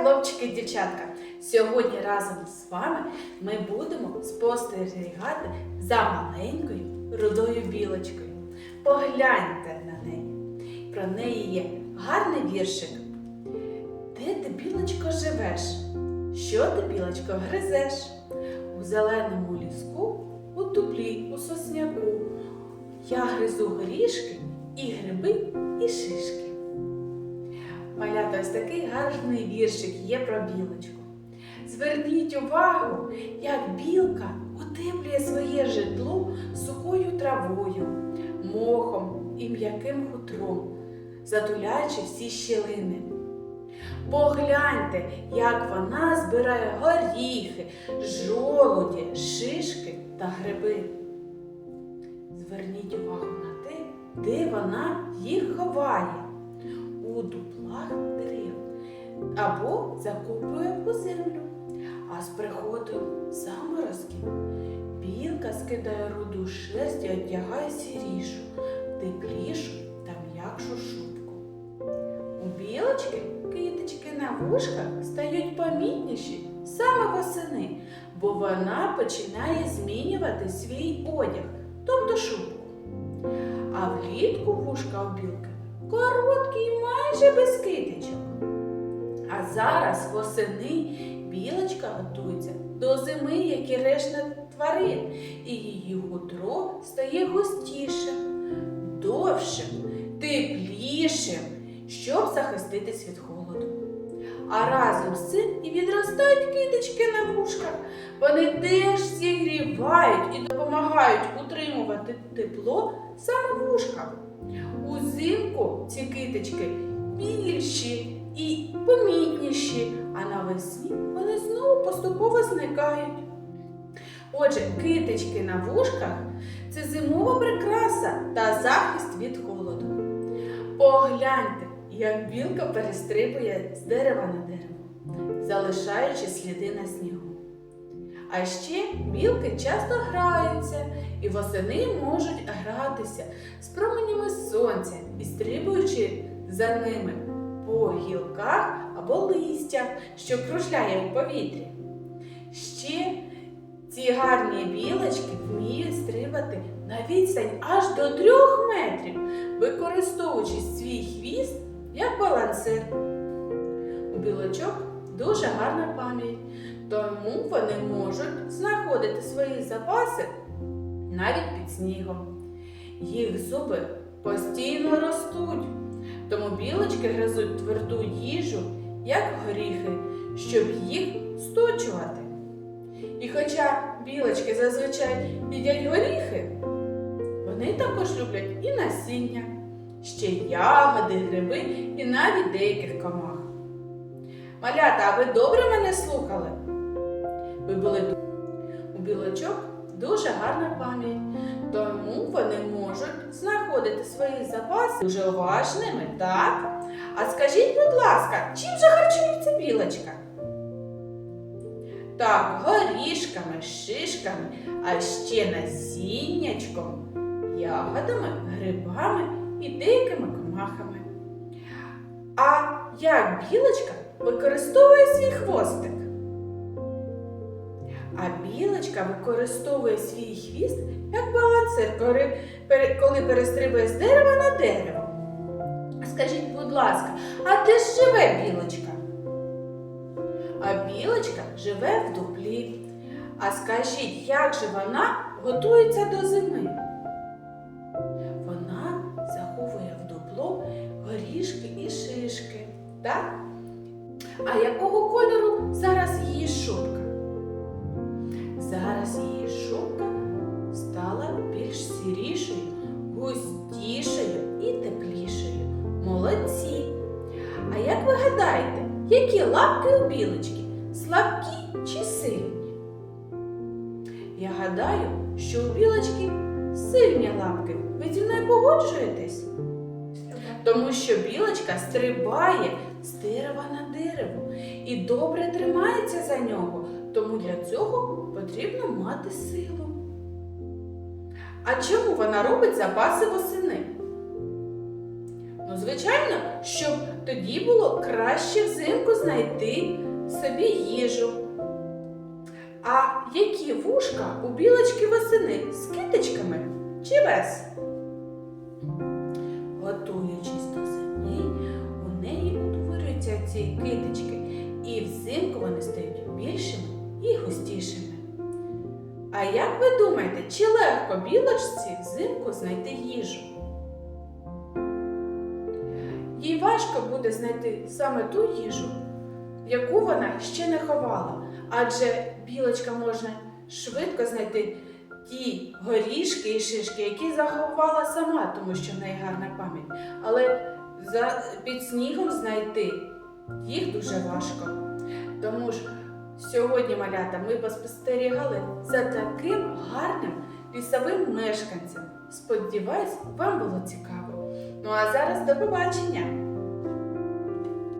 хлопчики і дівчатка! Сьогодні разом з вами ми будемо спостерігати за маленькою рудою білочкою. Погляньте на неї. Про неї є гарний віршик. Де ти, білочко, живеш? Що ти, білочко, гризеш? У зеленому ліску, у дуплі, у сосняку. Я гризу горішки і гриби, і шишки. Малята, ось такий гарний віршик є про білочку. Зверніть увагу, як білка утеплює своє житло сухою травою, мохом і м'яким хутром, затуляючи всі щілини. Погляньте, як вона збирає горіхи, жолуді, шишки та гриби. Зверніть увагу на те, де вона їх ховає у дуплах дерев або закопує у землю. А з приходом заморозків білка скидає руду шерсть і одягає сірішу, теплішу та м'якшу шубку. У білочки китички на вушках стають помітніші саме восени, бо вона починає змінювати свій одяг, тобто шубку. А влітку вушка у білки короткі і майже без китичок. А зараз восени білочка готується до зими, як і решта тварин, і її хутро стає густішим, довшим, теплішим, щоб захиститись від холоду. А разом з цим і відростають китички на вушках. Вони теж зігрівають і допомагають утримувати тепло саме в вушках. Узимку ці китички більші і помітніші, а навесні вони знову поступово зникають. Отже, китички на вушках це зимова прикраса та захист від холоду. Погляньте, як білка перестрибує з дерева на дерево, залишаючи сліди на снігу. А ще білки часто граються і восени можуть гратися з променями сонця, підстрибуючи за ними по гілках або листях, що кружляє в повітрі. Ще ці гарні білочки вміють стрибати на відстань аж до трьох метрів, використовуючи свій хвіст як балансир. У білочок дуже гарна пам'ять, тому вони можуть знаходити свої запаси навіть під снігом. Їх зуби постійно ростуть, тому білочки гризуть тверду їжу, як горіхи, щоб їх сточувати. І хоча білочки зазвичай їдять горіхи, вони також люблять і насіння, ще ягоди, гриби і навіть деяких комах. Малята, а ви добре мене слухали? Ви були у білочок дуже гарна пам'ять, тому вони можуть знаходити свої запаси дуже уважними, так? А скажіть, будь ласка, чим же харчується білочка? Так, горішками, шишками, а ще насіннячком, ягодами, грибами і деякими комахами. А як білочка використовує свій хвостик? А білочка використовує свій хвіст як балансир, коли, перестрибує з дерева на дерево. Скажіть, будь ласка, а де ж живе білочка? А білочка живе в дуплі. А скажіть, як же вона готується до зими? Вона заховує в дупло горішки і шишки. Так? А якого кольору які лапки у білочки? Слабкі чи сильні? Я гадаю, що у білочки сильні лапки. Ви зі мною погоджуєтесь? Тому що білочка стрибає з дерева на дерево і добре тримається за нього, тому для цього потрібно мати силу. А чому вона робить запаси восени? Звичайно, щоб тоді було краще взимку знайти собі їжу. А які вушка у білочки восени з китичками чи без? Готуючись до зими, у неї утворюються ці китички, і взимку вони стають більшими і густішими. А як ви думаєте, чи легко білочці взимку знайти їжу? Їй важко буде знайти саме ту їжу, яку вона ще не ховала, адже білочка може швидко знайти ті горішки і шишки, які заховала сама, тому що в неї гарна пам'ять. Але за, під снігом знайти їх дуже важко. Тому ж сьогодні, малята, ми поспостерігали за таким гарним лісовим мешканцем. Сподіваюсь, вам було цікаво. Ну а зараз до побачення!